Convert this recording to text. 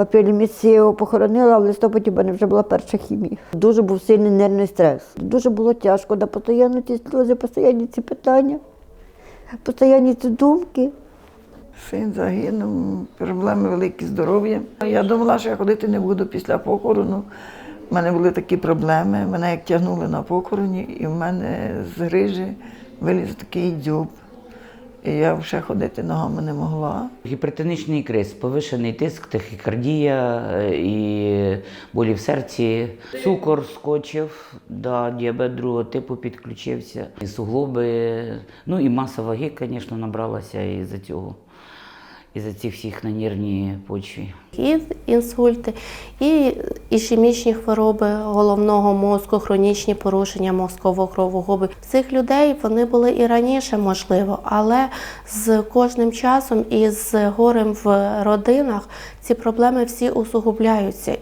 В апрелі місяці його похоронила, а в листопаді в мене вже була перша хімія. Дуже був сильний нервний стрес. Дуже було тяжко, да постійно ці сльози, постійні ці питання, постійні ці думки. Син загинув, проблеми великі з здоров'ям. Я думала, що я ходити не буду після похорону. У мене були такі проблеми. Мене як тягнули на похороні, і в мене з грижі виліз такий дзьоб. І я вже ходити ногами не могла. Гіпертонічний криз, повишений тиск, тахікардія е, і болі в серці, цукор скочив, да, діабет другого типу підключився, і суглоби, ну і маса ваги, звісно, набралася із-за цього, із-за цих всіх на нервній почві. і інсульти, і ішемічні хвороби головного мозку, хронічні порушення мозкового кровогуби. Цих людей вони були і раніше, можливо, але з кожним часом і з горем в родинах ці проблеми всі усугубляються.